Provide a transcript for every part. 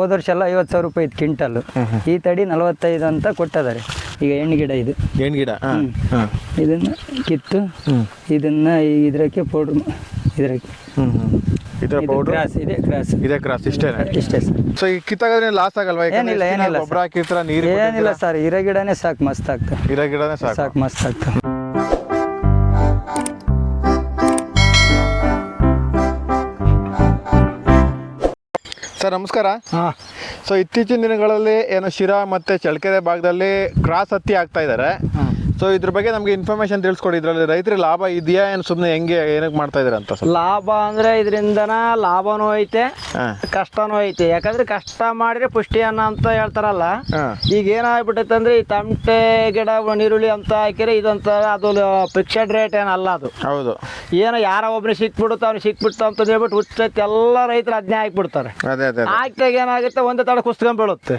ಹೋದ ವರ್ಷ ಎಲ್ಲ ಐವತ್ತು ಸಾವಿರ ರೂಪಾಯಿ ಇತ್ತು ಕ್ವಿಂಟಲ್ಲು ಈ ತಡಿ ನಲವತ್ತೈದು ಅಂತ ಕೊಟ್ಟಿದ್ದಾರೆ ಈಗ ಎಣ್ಣೆ ಗಿಡ ಇದು. ಎಣ್ಣೆ ಗಿಡ ಇದನ್ನು ಕಿತ್ತು ಇದನ್ನು ಇದಕ್ಕೆ ಪೌಡ್ರ್ ಇದಕ್ಕೆ ಇದರ ಇದು ಪೌಡ್ರ್? ಕ್ರಾಸ್ ಇದೆ ಕ್ರಾಸ್ ಇದೆ ಕ್ರಾಸ್ ಇಷ್ಟೇನೆ ಇಷ್ಟೇ ಸರ್. ಸೊ ಈ ಕಿತ್ತಾಗೋದ್ರೆ ಲಾಸ್ ಆಗಲ್ವಾ? ಏನಿಲ್ಲ, ಏನಿಲ್ಲ ಗೊಬ್ಬರ ಹಾಕಿರ್ತೀರ ನೀರು ಏನಿಲ್ಲ ಸರ್. ಇರೋ ಗಿಡನೇ ಸಾಕು ಮಸ್ತ್ ಆಗ್ತದೆ. ಇರೋ ಗಿಡನೇ ಸಾಕು. ಸಾಕು ಮಸ್ತ್ ಆಗ್ತದೆ. ಸರ್ ನಮಸ್ಕಾರ. ಹಾಂ. ಸೊ ಇತ್ತೀಚಿನ ದಿನಗಳಲ್ಲಿ ಏನು ಶಿರಾ ಮತ್ತೆ ಚಳ್ಳಕೆರೆ ಭಾಗದಲ್ಲಿ ಕ್ರಾಸ್ ಹತ್ತಿ ಆಗ್ತಾ ಇದ್ದಾರೆ ಸೊ ಇದ್ರ ಬಗ್ಗೆ ನಮಗೆ ಇನ್ಫಾರ್ಮೇಶನ್ ತಿಳಿಸ್ಕೊಡಿ. ಇದರಲ್ಲಿ ರೈತರಿಗೆ ಲಾಭ ಇದೆಯಾ ಏನು? ಸುಮ್ಮನೆ ಹೆಂಗೆ ಏನಕ್ಕೆ ಮಾಡ್ತಾ ಇದ್ದಾರೆ ಅಂತ ಸ್ವಲ್ಪ. ಲಾಭ ಅಂದ್ರೆ ಇದರಿಂದನ ಲಾಭನೂ ಐತೆ ಕಷ್ಟನೂ ಐತೆ. ಯಾಕಂದ್ರೆ ಕಷ್ಟ ಮಾಡಿದ್ರೆ ಪುಷ್ಟಿ ಅನ್ನ ಅಂತ ಹೇಳ್ತಾರಲ್ಲ ಈಗ ಏನಾಗ್ಬಿಟ್ಟೈತೆ ಅಂದ್ರೆ ಈ ತಮಟೆ ಗಿಡ ನೀರುಳ್ಳಿ ಅಂತ ಹಾಕಿದ್ರೆ ಇದಂತ ಅದು ಫಿಕ್ಸೆಡ್ ರೇಟ್ ಏನಲ್ಲ ಅದು. ಹೌದು. ಏನೋ ಯಾರೋ ಒಬ್ಬರು ಸಿಕ್ಬಿಡುತ್ತೆ ಅವ್ನು ಸಿಕ್ಬಿಡ್ತು ಅಂತ ಹೇಳ್ಬಿಟ್ಟು ಹುಚ್ಚೈತೆ ಎಲ್ಲ ರೈತರು ಅದನ್ನೇ ಹಾಕ್ಬಿಡ್ತಾರೆ. ಹಾಕ್ದಾಗ ಏನಾಗುತ್ತೆ ಒಂದೇ ತಡ ಕುಸ್ಕೊಂಡ್ಬಿಡುತ್ತೆ.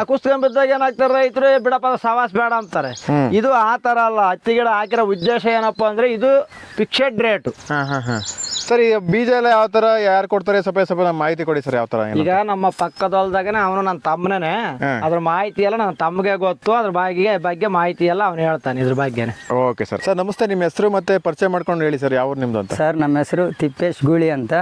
ಆ ಕುಸ್ಕೊಂಡ್ಬಿದ್ದಾಗ ಏನಾಗ್ತಾರೆ ರೈತರು ಬಿಡಪ್ಪ ಸವಾಸ್ ಬೇಡ ಅಂತಾರೆ. ಇದು ಆ ಥರ ಅಲ್ಲ. ಹತ್ತಿ ಹಾಕಿರೋ ಉದ್ದೇಶ ಏನಪ್ಪ ಅಂದ್ರೆ ಇದು ಫಿಕ್ಸೆಡ್ ರೇಟ್ ಹಾ ಹಾ ಹಾಂ. ಸರ್ ಈಗ ಬೀಜ ಎಲ್ಲ ಯಾವ ಥರ ಯಾರು ಕೊಡ್ತಾರೆ ಸ್ವಲ್ಪ ಸ್ವಲ್ಪ ನಮ್ಗೆ ಮಾಹಿತಿ ಕೊಡಿ ಸರ್ ಯಾವ ಥರ ಈಗ ನಮ್ಮ ಪಕ್ಕದ ಹೊಲ್ದಾಗನೆ ಅವನು ನನ್ನ ತಮ್ಮನೇ. ಅದ್ರ ಮಾಹಿತಿ ಎಲ್ಲ ನನ್ನ ತಮ್ಮಗೆ ಗೊತ್ತು ಅದ್ರ ಬಾಯಿಗೆ ಬಗ್ಗೆ ಮಾಹಿತಿ ಎಲ್ಲ ಅವನು ಹೇಳ್ತಾನೆ ಇದ್ರ ಬಗ್ಗೆನೆ. Okay sir. ಸರ್ ನಮಸ್ತೆ ನಿಮ್ಮ ಹೆಸರು ಮತ್ತೆ ಪರಿಚಯ ಮಾಡ್ಕೊಂಡು ಹೇಳಿ ಸರ್ ಯಾವ ನಿಮ್ದು ಅಂತ. ಸರ್ ನಮ್ಮ ಹೆಸರು ತಿಪ್ಪೇಶ್ ಗೂಳಿ ಅಂತ.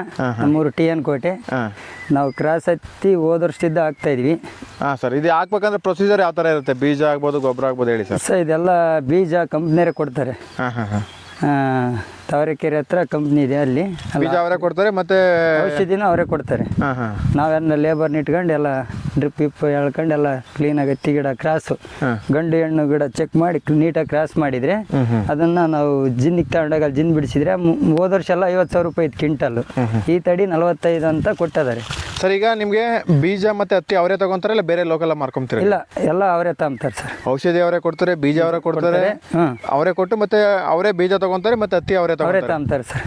ನಮ್ಮೂರು ಟಿ ಎನ್ ಕೋಟೆ. ಹಾಂ. ನಾವು ಕ್ರಾಸ್ ಹತ್ತಿ ಹೋದ ವರ್ಷದಿಂದ ಆಗ್ತಾ ಇದ್ವಿ. ಹಾಂ ಸರ್ ಇದು ಹಾಕ್ಬೇಕಂದ್ರೆ ಪ್ರೊಸೀಜರ್ ಯಾವ ಥರ ಇರುತ್ತೆ? ಬೀಜ ಆಗ್ಬೋದು ಗೊಬ್ಬರ ಆಗ್ಬೋದು ಹೇಳಿ ಸರ್. ಸರ್ ಇದೆಲ್ಲ ಬೀಜ ಕಂಪ್ನಿಯರೇ ಕೊಡ್ತಾರೆ. ಹಾಂ ಹಾಂ ಹಾಂ. ತಾವರೆಕೆರೆ ಹತ್ರ ಕಂಪ್ನಿ ಇದೆ ಅಲ್ಲಿ. ಬೀಜ ಅವರೇ ಕೊಡ್ತಾರೆ ಮತ್ತೆ ಔಷಧಿನ ಅವರೇ ಕೊಡ್ತಾರೆ. ನಾವೆಲ್ಲ ಲೇಬರ್ನ ಇಟ್ಕೊಂಡು ಎಲ್ಲ ಡ್ರಿಪ್ ಇಪ್ ಎಳ್ಕೊಂಡು ಎಲ್ಲ ಕ್ಲೀನಾಗಿ ಹತ್ತಿ ಗಿಡ ಕ್ರಾಸು ಗಂಡು ಹೆಣ್ಣು ಗಿಡ ಚೆಕ್ ಮಾಡಿ ನೀಟಾಗಿ ಕ್ರಾಸ್ ಮಾಡಿದರೆ. ಅದನ್ನು ನಾವು ಜಿನ್ನಿಗೆ ತಗೊಂಡಾಗ ಜಿನ್ ಬಿಡಿಸಿದ್ರೆ ಹೋದ ವರ್ಷ ಎಲ್ಲ ಐವತ್ತು ಸಾವಿರ ರೂಪಾಯಿ ಇತ್ತು ಕ್ವಿಂಟಲ್ಲು ಈ ತಡಿ ನಲವತ್ತೈದು ಅಂತ ಕೊಟ್ಟಿದ್ದಾರೆ ಸರ್ ಈಗ ನಿಮಗೆ ಬೀಜ ಮತ್ತೆ ಹತ್ತಿ ಅವರೇ ತಗೊಂತಾರೆ ಇಲ್ಲ ಬೇರೆ ಲೋಕಲ್ ಮಾರ್ಕೊಂತೀರಿ ಇಲ್ಲ ಎಲ್ಲ ಅವರೇ ತಗೊಂತಾರೆ ಸರ್. ಔಷಧಿ ಅವರೇ ಕೊಡ್ತಾರೆ ಬೀಜ ಅವರೇ ಕೊಡ್ತಾರೆ. ಅವರೇ ಕೊಟ್ಟು ಮತ್ತೆ ಅವರೇ ಬೀಜ ತಗೊಂತಾರೆ ಮತ್ತೆ ಹತ್ತಿ ಅವರೇ ತಗೊಂತಾರೆ. ಸರ್.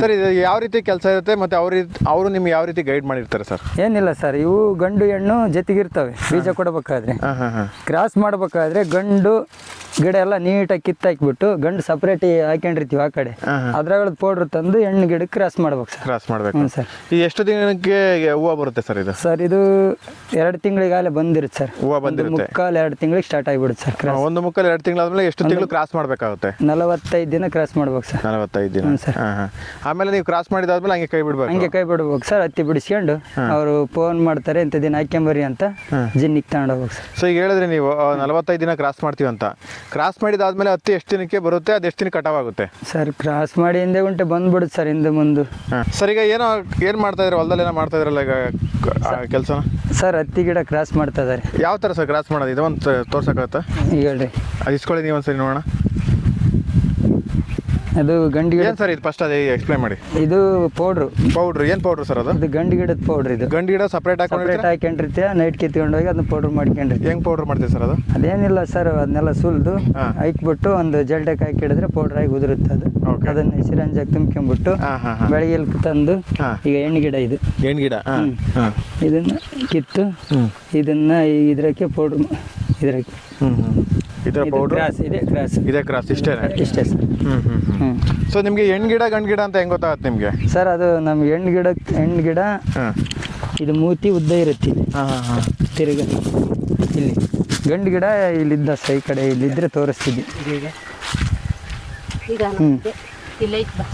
ಸರ್ ಇದು ಯಾವ ರೀತಿ ಕೆಲಸ ಇರುತ್ತೆ ಮತ್ತೆ ಅವ್ರ ಅವರು ನಿಮ್ಗೆ ಯಾವ ರೀತಿ ಗೈಡ್ ಮಾಡಿರ್ತಾರೆ ಸರ್? ಏನಿಲ್ಲ ಸರ್ ಇವು ಗಂಡು ಹೆಣ್ಣು ಜೊತೆಗಿರ್ತವೆ ಬೀಜ ಕೊಡಬೇಕಾದ್ರೆ. ಕ್ರಾಸ್ ಮಾಡ್ಬೇಕಾದ್ರೆ ಗಂಡು ಗಿಡ ಎಲ್ಲ ನೀಟಾಗಿ ಕಿತ್ತಾಕ್ಬಿಟ್ಟು ಗಂಡು ಸಪ್ರೇಟ್ ಹಾಕೊಂಡಿರ್ತೀವಿ ಆ ಕಡೆ. ಅದ್ರಾಗ ಪೌಡ್ರ್ ತಂದು ಹೆಣ್ಣು ಗಿಡಕ್ಕೆ ಕ್ರಾಸ್ ಮಾಡ್ಬೇಕು ಸರ್. ಕ್ರಾಸ್ ಮಾಡ್ಬೇಕು. ಸರ್. ಎಷ್ಟು ದಿನಕ್ಕೆ ಹೂವು ಬರುತ್ತೆ ಸರ್ ಇದು? ಸರ್ ಇದು ಎರಡು ತಿಂಗಳಿಗಾಗಲೇ ಬಂದಿರುತ್ತೆ ಸರ್. ಹೂವು ಬಂದಿರುತ್ತೆ. ಮುಕ್ಕಾಲು ಎರಡು ತಿಂಗಳಿಗೆ ಸ್ಟಾರ್ಟ್ ಆಗಿಬಿಡುತ್ತೆ ಸರ್ ಕ್ರಾಸ್ ಒಂದು ಮುಕ್ಕಾಲು ಎರಡು ತಿಂಗಳಾದ್ಮೇಲೆ ಎಷ್ಟು ತಿಂಗಳು ಕ್ರಾಸ್ ಮಾಡಬೇಕಾಗುತ್ತೆ? ನಲವತ್ತೈದು ದಿನ ಕ್ರಾಸ್ ಮಾಡ್ಬೇಕು ಸರ್. ನಲವತ್ತೈದು ದಿನ. ಸರ್. ಆಮೇಲೆ ನೀವು ಕ್ರಾಸ್ ಮಾಡಿದಾದ್ಮೇಲೆ ಹಂಗೆ ಕೈ ಬಿಡ್ಬೇಕು? ಹಂಗೆ ಕೈ ಬಿಡ್ಬೇಕು ಸರ್ ಹತ್ತಿ ಬಿಡಿಸ್ಕೊಂಡು ಅವರು ಫೋನ್ ಮಾಡ್ತಾರೆ ಇಂಥ ದಿನ ಹಾಕ್ಯಂಬರಿ ಅಂತ ಜಿನ್ನಿಗೆ ತಗೊಂಡು ಹೋಗ್ಬೇಕು ಸರ್. ಸೊ ಈಗ ಹೇಳಿದ್ರೆ ನೀವು ನಲವತ್ತೈದು ದಿನ ಕ್ರಾಸ್ ಮಾಡ್ತೀವಿ ಅಂತ. ಕ್ರಾಸ್ ಮಾಡಿದಾದ್ಮೇಲೆ ಹತ್ತಿ ಎಷ್ಟು ದಿನಕ್ಕೆ ಬರುತ್ತೆ? ಅದು ಎಷ್ಟು ದಿನ ಕಟಾವ್ ಆಗುತ್ತೆ ಸರ್ ಕ್ರಾಸ್ ಮಾಡಿ ಹಿಂದೆ ಗುಂಟೆ ಬಂದ್ಬಿಡುತ್ತೆ ಸರ್ ಹಿಂದೆ ಮುಂದೆ. ಸರ್ ಈಗ ಏನೋ ಏನು ಮಾಡ್ತಾ ಇದ್ರೆ ಹೊಲದಲ್ಲಿ ಏನೋ ಮಾಡ್ತಾ ಇದ್ರಲ್ಲ ಈಗ? ಕೆಲಸನ? ಸರ್ ಹತ್ತಿ ಗಿಡ ಕ್ರಾಸ್ ಮಾಡ್ತಾ ಇದ್ದಾರೆ ಯಾವ ಥರ ಸರ್ ಕ್ರಾಸ್ ಮಾಡೋದು? ಇದು ಒಂದು ತೋರ್ಸಕ್ಕಾಗತ್ತಾ? ಈಗ ಹೇಳ್ರಿ. ಅದು ಇಸ್ಕೊಳ್ಳಿ ನೀವು ಒಂದ್ಸರಿ ನೋಡೋಣ. ಅದು ಗಂಡು ಗಿಡ ಏನು ಸರ್ ಇದು ಫಸ್ಟ್ ಅದೇ ಎಕ್ಸ್ಪ್ಲೈನ್ ಮಾಡಿ. ಇದು ಪೌಡ್ರು ಪೌಡ್ರ್ ಏನು ಪೌಡ್ರ್ ಸರ್ ಅದು? ಇದು ಗಂಡು ಗಿಡದ ಪೌಡ್ರ್ ಇದು ಗಂಡು ಗಿಡ ಸಪ್ರೇಟ್ ಸಪ್ರೇಟ್ ಹಾಕೊಂಡಿರ್ತೀಯ ನೈಟ್ ಕಿತ್ಕೊಂಡೋಗಿ ಅದನ್ನ ಪೌಡ್ರ್ ಮಾಡ್ಕೊಂಡಿರ್ತೀವಿ ಹೆಂಗೆ ಪೌಡ್ರ್ ಮಾಡ್ತೀವಿ ಸರ್ ಅದು? ಅದೇನಿಲ್ಲ ಸರ್ ಅದನ್ನೆಲ್ಲ ಸುಲಿದು. ಹಾಕ್ಬಿಟ್ಟು ಒಂದು ಜಲ್ಡೆಗೆ ಹಾಕಿಡಿದ್ರೆ ಪೌಡ್ರ್ ಆಗಿ ಉದುರುತ್ತೆ ಅದು. ಅದನ್ನ ಸಿರಂಜಾಗಿ ಹಾಂ ಬೆಳಗ್ಗೆ ತಂದು ಈಗ ಎಣ್ಣೆ ಗಿಡ ಇದು ಎಣ್ಣೆ ಗಿಡ ಇದನ್ನ ಕಿತ್ತು ಇದನ್ನ ಇದ್ರಕ್ಕೆ ಪೌಡ್ರ್ ಇದಕ್ಕೆ ಹ್ಞೂ ಹ್ಞೂ ಇದರ ಇದು ಪೌಡ್ರ್ ಕ್ರಾಸ್ ಇದೆ ಕ್ರಾಸ್ ಇದೇ ಕ್ರಾಸ್ ಇಷ್ಟೇನೆ? ಇಷ್ಟೇ ಸರ್ ಹ್ಞೂ ಹ್ಞೂ ಸೊ ನಿಮಗೆ ಹೆಣ್ಣು ಗಿಡ ಗಂಡು ಗಿಡ ಅಂತ ಹೆಂಗೆ ಗೊತ್ತಾಗತ್ತೆ ನಿಮಗೆ? ಸರ್ ಅದು ನಮ್ಮ ಹೆಣ್ಣು ಗಿಡ ಹೆಣ್ಣು ಗಿಡ ಹಾಂ ಇದು ಮೂತಿ ಉದ್ದ ಇರುತ್ತೆ ಇಲ್ಲಿ. ಹಾಂ ಹಾಂ ಹಾಂ. ತಿರುಗ ಇಲ್ಲಿ. ಗಂಡು ಗಿಡ ಇಲ್ಲಿದ್ದ ಸೈ ಕಡೆ ಇಲ್ಲಿದ್ದರೆ ತೋರಿಸ್ತಿದ್ವಿ ಈಗ ಹ್ಞೂ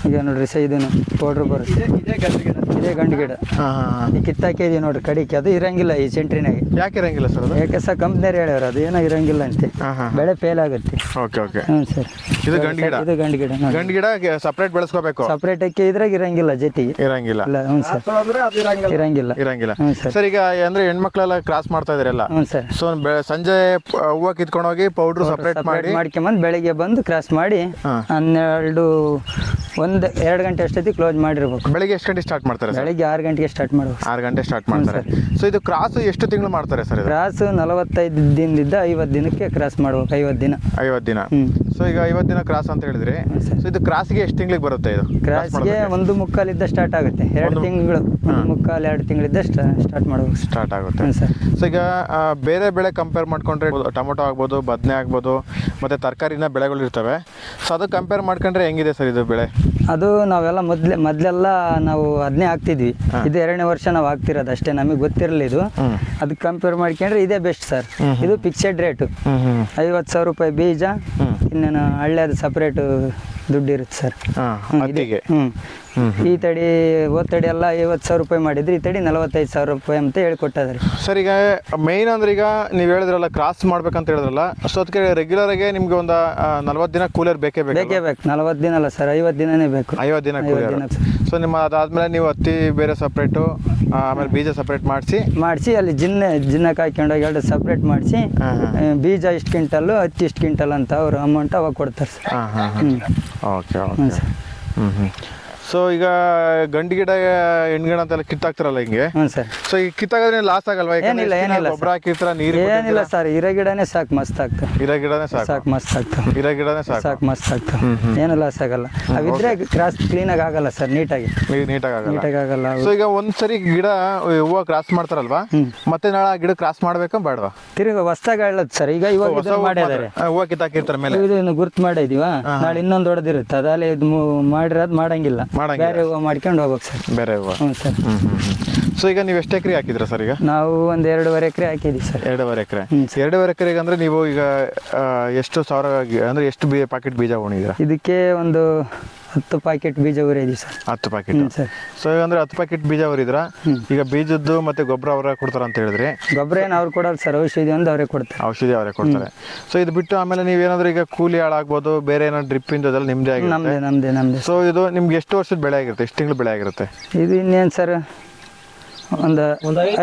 ಈಗ ನೋಡ್ರಿ ಸೈ ಇದನ್ನು ಪೌಡ್ರ್ ಬರುತ್ತೆ. ಇದೇ ಗಂಡು ಗಿಡ. ಈ ಕಿತ್ತಾಕೆ ಕಿತ್ತಾಕಿದೀವಿ ನೋಡ್ರಿ ಕಡಿಕೆ. ಅದು ಇರಂಗಿಲ್ಲ ಈ ಸೆಂಟ್ರಿನಾಗೆ ಯಾಕೆ ಇರಂಗಿಲ್ಲ ಸರ್ ಅದು? ಯಾಕೆ ಸರ್ ಕಂಪ್ನಿಯರ್ ಹೇಳ್ಯಾರ ಅದು ಏನೋ ಇರಂಗಿಲ್ಲ ಅಂತೆ. ಬೆಳೆ ಫೇಲ್ ಆಗುತ್ತೆ. Okay okay. ಹ್ಞೂ ಸರ್. ಇದು ಗಂಡು ಗಿಡ. ಇದು ಗಂಡು ಗಿಡ ಗಂಡು ಗಿಡ ಸಪ್ರೇಟ್ ಬೆಳೆಸ್ಕೋಬೇಕು. ಸಪ್ರೇಟ್ ಅಕ್ಕಿ ಇದ್ರಾಗ ಇರಂಗಿಲ್ಲ ಜೊತೆಗೆ. ಇರಂಗಿಲ್ಲ. ಇಲ್ಲ ಹ್ಞೂ ಸರ್. ಇರಂಗಿಲ್ಲ. ಇರಂಗಿಲ್ಲ. ಹ್ಞೂ ಸರ್. ಸರ್ ಈಗ ಅಂದ್ರೆ ಹೆಣ್ಮಕ್ಳೆಲ್ಲ ಕ್ರಾಸ್ ಮಾಡ್ತಾ ಇದ್ರಲ್ಲ ಹ್ಞೂ ಸರ್. ಸೊ ಸಂಜೆ ಹೂವು ಕಿತ್ಕೊಂಡು ಹೋಗಿ ಪೌಡ್ರ್ ಸಪ್ರೇಟ್ ಮಾಡಿ ಮಾಡ್ಕೊಂಬಂದು ಬೆಳಿಗ್ಗೆ ಬಂದು ಕ್ರಾಸ್ ಮಾಡಿ. ಹನ್ನೆರಡು ಒಂದು ಎರಡು ಗಂಟೆ ಅಷ್ಟೊತ್ತಿಗೆ ಕ್ಲೋಸ್ ಮಾಡಿರ್ಬೇಕು. ಬೆಳಿಗ್ಗೆ ಎಷ್ಟು ಗಂಟೆ ಸ್ಟಾರ್ಟ್ ಮಾಡ್ತಾರೆ ಸರ್? ಬೆಳಿಗ್ಗೆ ಆರು ಗಂಟೆಗೆ ಸ್ಟಾರ್ಟ್ ಮಾಡ್ಬೇಕು ಆರು ಗಂಟೆ ಸ್ಟಾರ್ಟ್ ಮಾಡ್ತಾರೆ. ಸೊ ಇದು ಕ್ರಾಸ್ ಎಷ್ಟು ತಿಂಗಳು ಮಾಡ್ತಾರೆ ಸರ್ ಇದು? ಕ್ರಾಸ್ ನಲವತ್ತೈದು ದಿನದಿಂದ ಐವತ್ತು ದಿನಕ್ಕೆ ಕ್ರಾಸ್ ಮಾಡ್ಬೇಕು ಐವತ್ತು ದಿನ. ಐವತ್ತು ದಿನ. ಸೊ ಈಗ ಐವತ್ತು ದಿನ ಕ್ರಾಸ್ ಅಂತ ಹೇಳಿದ್ರಿ. ಸೊ ಇದು ಕ್ರಾಸ್ಗೆ ಎಷ್ಟು ತಿಂಗಳಿಗೆ ಬರುತ್ತೆ ಇದು? ಕ್ರಾಸ್ಗೆ ಒಂದು ಮುಕ್ಕಾಲಿದ್ದ ಸ್ಟಾರ್ಟ್ ಆಗುತ್ತೆ. ಎರಡು ತಿಂಗಳು. ಮುಕ್ಕಾಲು ಎರಡು ತಿಂಗಳಿದ್ದ ಸ್ಟಾರ್ಟ್ ಮಾಡಬೇಕು. ಸ್ಟಾರ್ಟ್ ಆಗುತ್ತೆ. ಸರ್. ಸೊ ಈಗ ಬೇರೆ ಬೆಳೆ ಕಂಪೇರ್ ಮಾಡ್ಕೊಂಡ್ರೆ ಟೊಮೊಟೊ ಆಗ್ಬೋದು ಬದನೆ ಆಗ್ಬೋದು ಮತ್ತು ತರಕಾರಿನ ಬೆಳೆಗಳು ಇರ್ತವೆ. ಸೊ ಅದು ಕಂಪೇರ್ ಮಾಡ್ಕೊಂಡ್ರೆ ಹೆಂಗಿದೆ ಸರ್ ಇದು ಬೆಳೆ? ಅದು ನಾವೆಲ್ಲ ಮೊದ್ಲೆ ಮೊದ್ಲೆಲ್ಲ ನಾವು ಅದನ್ನೇ ಹಾಕ್ತಿದ್ವಿ. ಇದು ಎರಡನೇ ವರ್ಷ ನಾವು ಹಾಕ್ತಿರೋದು ಅಷ್ಟೇ. ನಮಗೆ ಗೊತ್ತಿರಲಿಲ್ಲ ಇದು. ಅದಕ್ಕೆ ಕಂಪೇರ್ ಮಾಡ್ಕೊಂಡ್ರೆ ಇದೇ ಬೆಸ್ಟ್ ಸರ್. ಇದು ಫಿಕ್ಸೆಡ್ ರೇಟು ಐವತ್ತು ಸಾವಿರ ರೂಪಾಯಿ ಬೀಜ ಇನ್ನೇನು ಹಳ್ಳಿಯದು ಸಪ್ರೇಟು ದುಡ್ಡು ಇರುತ್ತೆ ಸರ್. ಹಾಂ ಹ್ಞೂ. ಈ ತಡಿ ಹೋದ ತಡಿ ಎಲ್ಲ ಐವತ್ತು ಸಾವಿರ ರೂಪಾಯಿ ಮಾಡಿದ್ರಿ ಈ ತಡಿ ನಲವತ್ತೈದು ಸಾವಿರ ರೂಪಾಯಿ ಅಂತ ಹೇಳ್ಕೊಟ್ಟಿದ್ದಾರೆ ಸರ್ ಈಗ ಮೇಯ್ನ್ ಅಂದ್ರೆ ಈಗ ನೀವು ಹೇಳಿದ್ರಲ್ಲ ಕ್ರಾಸ್ ಮಾಡ್ಬೇಕಂತ ಹೇಳಿದ್ರಲ್ಲ ಸೊ ಅದಕ್ಕೆ ರೆಗ್ಯುಲರ್ ಆಗಿ ನಿಮ್ಗೆ ಒಂದು ನಲ್ವತ್ತು ದಿನ ಕೂಲರ್ ಬೇಕೇ ಬೇಕು ಬೇಕೇ ಬೇಕು ನಲವತ್ತು ದಿನ ಅಲ್ಲ ಸರ್ ಐವತ್ತು ದಿನನೇ ಬೇಕು. ಐವತ್ತು ದಿನ ಕೂಲರ್ ಸೊ ನಿಮ್ಮ ಅದಾದ್ಮೇಲೆ ನೀವು ಹತ್ತಿ ಬೇರೆ ಸಪ್ರೇಟು ಆಮೇಲೆ ಬೀಜ ಸಪ್ರೇಟ್ ಮಾಡಿಸಿ? ಮಾಡಿಸಿ ಅಲ್ಲಿ ಜಿನ್ನೆ ಜಿನ್ನಕ್ಕೆ ಹಾಕ್ಕೊಂಡೋಗಿ ಎರಡು ಸಪ್ರೇಟ್ ಮಾಡಿಸಿ ಬೀಜ ಇಷ್ಟು ಕ್ವಿಂಟಲ್ಲು ಹತ್ತಿ ಇಷ್ಟು ಕ್ವಿಂಟಲ್ ಅಂತ ಅವ್ರು ಅಮೌಂಟ್ ಅವಾಗ ಕೊಡ್ತಾರೆ ಸರ್. ಓಕೆ ಹ್ಞೂ ಓಕೆ ಸರ್. ಹ್ಞೂ ಹ್ಞೂ ಸೊ ಈಗ ಗಂಡು ಗಿಡ ಹೆಣ್ಗಿಡ ಗಿಡ ಅಂತೆಲ್ಲ ಕಿತ್ತಾಕ್ತಾರಲ್ಲ ಹಿಂಗೆ? ಹ್ಞೂ ಸರ್. ಸೊ ಈ ಕಿತ್ತಾಗೋದ್ರೆ ಲಾಸ್ ಆಗಲ್ವಾ? ಏನಿಲ್ಲ, ಏನಿಲ್ಲ ಗೊಬ್ಬರ ಹಾಕಿರ್ತಾರ ನೀರು ಏನಿಲ್ಲ ಸರ್. ಇರೋ ಗಿಡನೇ ಸಾಕು ಮಸ್ತ್ ಆಗ್ತದೆ ಇರೋ ಗಿಡನೇ ಸಾಕು? ಸಾಕು ಮಸ್ತ್ ಆಗ್ತದೆ ಇರೋ ಗಿಡನೇ ಸಾಕು? ಸಾಕು ಮಸ್ತ್ ಆಗ್ತದೆ ಏನು ಲಾಸ್ ಆಗಲ್ಲ. ಅವಿದ್ರೆ ಕ್ರಾಸ್ ಕ್ಲೀನಾಗಿ ಆಗಲ್ಲ ಸರ್ ನೀಟಾಗಿ. ನೀಟಾಗಿ ಆಗಲ್ಲ? ನೀಟಾಗಿ ಆಗಲ್ಲ. ಸೊ ಈಗ ಒಂದ್ಸರಿ ಗಿಡ ಹೂವು ಕ್ರಾಸ್ ಮಾಡ್ತಾರಲ್ವಾ? ಮತ್ತೆ ನಾಳೆ ಆ ಗಿಡ ಕ್ರಾಸ್ ಮಾಡ್ಬೇಕಾ ಬೇಡವಾ? ತಿರುಗಿ ಹೊಸ್ದಾಗಿ ಹೇಳೋದು ಸರ್ ಈಗ ಇವಾಗ ಹೊಸ ಇದನ್ನ ಮಾಡಿದ್ದಾರೆ ಕಿತ್ತಾಕಿರ್ತಾರೆ ಮೇಲೆ. ಇದನ್ನು ಗುರ್ತು ಮಾಡಿದೀವ? ನಾಳೆ ಇನ್ನೊಂದು ಹೊಡೆದಿರುತ್ತೆ ಅದಲ್ಲಿ ಇದು ಮಾಡಿರೋದು ಮಾಡಂಗಿಲ್ಲ. ಮಾಡಂಗಿಲ್ಲ. ಬೇರೆ ಹೂವು ಮಾಡ್ಕೊಂಡು ಹೋಗ್ಬೇಕು ಸರ್ ಬೇರೆ ಹೂವು. ಹ್ಞೂ ಸರ್ ಸೊ ಈಗ ನೀವು ಎಷ್ಟು ಎಕರೆ ಹಾಕಿದ್ರ ಸರ್ ಈಗ? ನಾವು ಒಂದು ಎರಡೂವರೆ ಎಕರೆ ಹಾಕಿದ್ವಿ ಸರ್ ಎರಡೂವರೆ ಎಕರೆ. ಹ್ಮ್. ಎರಡೂವರೆ ಎಕರೆಗೆ ಅಂದ್ರೆ ನೀವು ಈಗ ಆ, ಎಷ್ಟು ಸಾವಿರ ಗಿ- ಅಂದ್ರೆ ಎಷ್ಟು ಬಿ ಪಾಕೆಟ್ ಬೀಜ ಉಣಿದಿರ? ಇದಕ್ಕೆ ಒಂದು ಹತ್ತು ಪ್ಯಾಕೆಟ್ ಬೀಜ ಉರಿದ್ವಿ ಸರ್. ಹತ್ತು ಪ್ಯಾಕೆಟ್ ಸೊ ಅಂದ್ರೆ ಹತ್ತು ಪ್ಯಾಕೆಟ್ ಬೀಜ ಉರಿದ್ರ ಈಗ ಬೀಜದ್ದು ಮತ್ತೆ ಗೊಬ್ಬರ ಅವರೇ ಕೊಡ್ತಾರ ಅಂತ ಹೇಳಿದ್ರಿ. ಗೊಬ್ಬರ ಏನು ಅವ್ರು ಕೊಡಲ್ಲ ಸರ್ ಔಷಧಿ ಒಂದು ಅವರೇ ಕೊಡ್ತಾರೆ. ಔಷಧಿ ಅವರೇ ಕೊಡ್ತಾರೆ. ಸೊ ಇದು ಬಿಟ್ಟು ಆಮೇಲೆ ನೀವೇನಾದ್ರೂ ಈಗ ಕೂಲಿ ಹಾಳಾಗ್ಬೋದು ಬೇರೆ ಏನಾದ್ರು ಡ್ರಿಪ್ ಇಂದ ಅದೆಲ್ಲ ನಿಮ್ದೇ ಆಗಿರುತ್ತೆ? ನಮ್ದೇ ನಮ್ದೇ ನಮ್ದೇ. ಸೊ ಇದು ನಿಮ್ಗೆ ಎಷ್ಟು ವರ್ಷದ ಬೆಳೆ ಆಗಿರುತ್ತೆ? ಎಷ್ಟು ತಿಂಗಳು ಬೆಳೆ ಆಗಿರುತ್ತೆ? ಇದು ಇನ್ನೇನು ಸರ್ ಒಂದು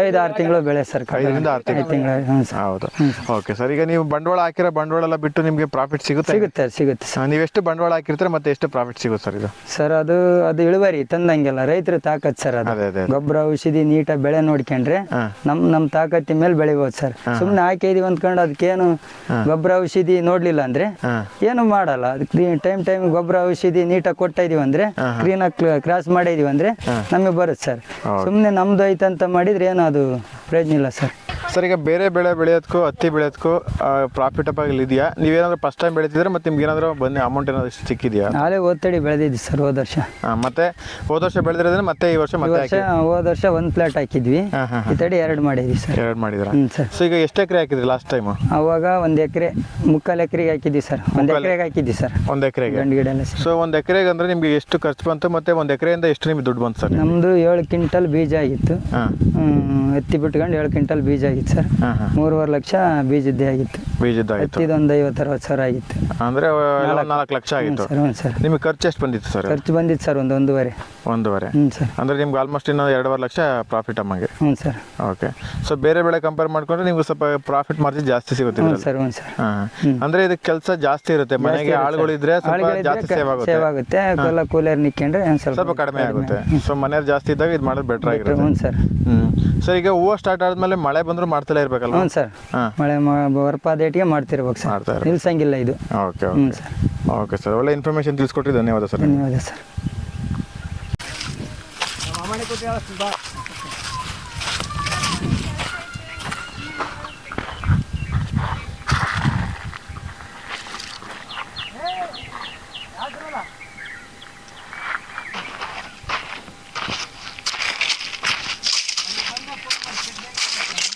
ಐದು ಆರು ತಿಂಗಳು ಬೆಳೆ ಸರ್ ಐದರಿಂದ ಆರು ತಿಂಗಳು. ತಿಂಗಳು. ಹ್ಞೂ ಸರ್. ಹೌದು. Okay sir. ಈಗ ನೀವು ಬಂಡವಾಳ ಹಾಕಿರೋ ಬಂಡವಾಳ ಎಲ್ಲ ಬಿಟ್ಟು ನಿಮಗೆ ಪ್ರಾಫಿಟ್ ಸಿಗುತ್ತೆ? ಸಿಗುತ್ತೆ ಸಿಗುತ್ತೆ ಸರ್. ನೀವು ಎಷ್ಟು ಬಂಡವಾಳ ಹಾಕಿರ್ತಾರೆ ಮತ್ತೆ ಎಷ್ಟು ಪ್ರಾಫಿಟ್ ಸಿಗುತ್ತೆ ಸರ್ ಇದು? ಸರ್ ಅದು ಅದು ಇಳುವರಿ ತಂದಂಗೆಲ್ಲ ರೈತರು ತಾಕತ್ ಸರ್ ಅದು. ಅದೇ ಅದೇ ಗೊಬ್ಬರ ಔಷಧಿ ನೀಟಾಗಿ ಬೆಳೆ ನೋಡ್ಕೊಂಡ್ರೆ ನಮ್ ನಮ್ ನಮ್ಮ ತಾಕತ್ತಿ ಮೇಲೆ ಬೆಳಿಬೋದು ಸರ್. ಸುಮ್ಮನೆ ಹಾಕಿದೀವಿ ಅಂದ್ಕೊಂಡು ಅದಕ್ಕೇನು ಗೊಬ್ಬರ ಔಷಧಿ ನೋಡ್ಲಿಲ್ಲ ಅಂದ್ರೆ ಹಾಂ. ಏನು ಮಾಡಲ್ಲ. ಅದಕ್ಕೆ ಟೈಮ್ ಟೈಮ್ ಗೊಬ್ಬರ ಔಷಧಿ ನೀಟಾಗಿ ಕೊಟ್ಟ ಇದೀವಿ ಅಂದ್ರೆ ಕ್ಲೀನಾಗಿ ಕ್ರಾಸ್ ಮಾಡಿದೀವಿ ಅಂದ್ರೆ ನಮಗೆ ಬರುತ್ತೆ ಸರ್. ಸುಮ್ಮನೆ ನಮ್ದು ಐತಂತ ಮಾಡಿದ್ರೆ ಏನು ಅದು ಪ್ರಯೋಜನ ಇಲ್ಲ ಸರ್. ಸರ್ ಈಗ ಬೇರೆ ಬೆಳೆ ಬೆಳೆಯೋದಕ್ಕೂ ಹತ್ತಿ ಬೆಳೆಯೋದಕ್ಕೂ ಪ್ರಾಫಿಟಬಲ್ ಇದೆಯಾ ನೀವೇನಾದ್ರೂ ಫಸ್ಟ್ ಟೈಮ್ ಬೆಳೀತಿದ್ರೆ ಮತ್ತೆ ನಿಮ್ಗೆ ಏನಾದರೂ ಬಂದು ಅಮೌಂಟ್ ಏನಾದರೂ ಸಿಕ್ಕಿದೆಯಾ? ನಾಳೆ ಓದ್ತಡಿ ಬೆಳೆದಿದ್ವಿ ಸರ್ ಹೋದ ವರ್ಷ. ಮತ್ತೆ ಹೋದ ವರ್ಷ ಬೆಳೆದಿರೋದ್ರೆ ಮತ್ತೆ ಈ ವರ್ಷ ಮತ್ತೆ ವರ್ಷ ಹೋದ ವರ್ಷ ಒಂದು ಪ್ಲಾಟ್ ಹಾಕಿದ್ವಿ. ಈ ತಡಿ ಎರಡು ಮಾಡಿದ್ವಿ ಸರ್. ಎರಡು ಮಾಡಿದ್ರ? ಹ್ಞೂ ಸರ್. ಸೊ ಈಗ ಎಷ್ಟು ಎಕರೆ ಹಾಕಿದ್ರಿ ಲಾಸ್ಟ್ ಟೈಮು ಅವಾಗ ಒಂದು ಎಕರೆ ಮುಕ್ಕಾಲು ಎಕರೆಗೆ ಹಾಕಿದ್ವಿ ಸರ್. ಒಂದು ಎಕರೆಗೆ ಹಾಕಿದ್ವಿ ಸರ್. ಒಂದು ಎಕರೆಗೆ? ಗಂಡು ಗಿಡ. ಸೊ ಒಂದು ಎಕರೆಗೆ ಅಂದ್ರೆ ನಿಮಗೆ ಎಷ್ಟು ಖರ್ಚು ಬಂತು ಮತ್ತೆ ಒಂದು ಎಕರೆಯಿಂದ ಎಷ್ಟು ನಿಮಗೆ ದುಡ್ಡು ಬಂತು ಸರ್ ನಮ್ಮದು ಏಳು ಕ್ವಿಂಟಲ್ ಬೀಜ ಆಗಿತ್ತು. ಎತ್ತಿ ಬಿಟ್ಕೊಂಡು ಏಳು ಕ್ವಿಂಟಲ್ ಬೀಜ ಆಗಿತ್ತು ಸರ್. ಮೂರುವರೆ ಲಕ್ಷ ಬೀಜದ್ದೇ ಆಗಿತ್ತು. ಬೀಜದ್ದಾಯ್ತು ಇದೊಂದು ಐವತ್ತು ಅರವತ್ತು ಸಾವಿರ ಆಗಿತ್ತು. ಅಂದ್ರೆ ನಾಲ್ಕು. ಲಕ್ಷ ಆಗಿತ್ತು. ಸರ್ ಹ್ಞೂ ಸರ್. ನಿಮಗೆ ಖರ್ಚು ಎಷ್ಟು ಬಂದಿತ್ತು ಸರ್? ಖರ್ಚು ಬಂದಿತ್ತು ಸರ್ ಒಂದು ಒಂದೂವರೆ. ಒಂದೂವರೆ. ಹ್ಞೂ ಸರ್. ಅಂದ್ರೆ ನಿಮ್ಗೆ ಆಲ್ಮೋಸ್ಟ್ ಇನ್ನೊಂದು ಎರಡೂವರೆ ಲಕ್ಷ ಪ್ರಾಫಿಟ್ ಅಮ್ಮಗೆ. ಹ್ಞೂ ಸರ್. ಓಕೆ ಸೊ ಬೇರೆ ಬೆಳೆ ಕಂಪೇರ್ ಮಾಡಿಕೊಂಡ್ರೆ ನಿಮ್ಗೆ ಸ್ವಲ್ಪ ಪ್ರಾಫಿಟ್ ಮಾರ್ಜಿನ್ ಜಾಸ್ತಿ ಸಿಗುತ್ತೆ ಹ್ಞೂ ಸರ್ ಹ್ಞೂ ಸರ್. ಹಾಂ ಅಂದ್ರೆ ಇದಕ್ಕೆ ಕೆಲಸ ಜಾಸ್ತಿ ಇರುತ್ತೆ ಮನೆಗೆ ಆಳುಗಳಿದ್ರೆ ಸ್ವಲ್ಪ ಜಾಸ್ತಿ ಸೇವ್ ಆಗುತ್ತೆ. ಸೇವ್ ಆಗುತ್ತೆ. ಕೂಲರ್ ನಿಕ್ಕೊಂಡ್ರೆ ಸ್ವಲ್ಪ ಕಡಿಮೆ ಆಗುತ್ತೆ. ಸೊ ಮನೆಯವ್ರು ಜಾಸ್ತಿ ಇದ್ದಾಗ ಇದು ಮಾಡೋದು ಬೆಟರ್ ಆಗಿರುತ್ತೆ. ಹ್ಞೂ ಸರ್. ಹ್ಮ್. ಸರ್ ಈಗ ಹೂವು ಸ್ಟಾರ್ಟ್ ಆದ್ಮೇಲೆ ಮಳೆ ಬಂದ್ರು ಮಾಡ್ತಲೇ ಇರ್ಬೇಕಲ್ಲ ಹ್ಞೂ ಸರ್. ಹಾಂ. ಮಳೆ ಬರ್ಪಾದೇಟಿಗೆ ಮಾಡ್ತಿರ್ಬೇಕು ಸರ್. ಮಾಡ್ತಾ ಇರ್ಬೇಕು. ನಿಲ್ಸಂಗಿಲ್ಲ ಇದು. ಓಕೆ ಹ್ಞೂ ಓಕೆ. ಸರ್. ಓಕೆ ಸರ್ ಒಳ್ಳೆ ಇನ್ಫಾರ್ಮೇಷನ್ ತಿಳಿಸ್ಕೊಟ್ರಿ. ಧನ್ಯವಾದ ಸರ್. ಧನ್ಯವಾದ ಸರ್.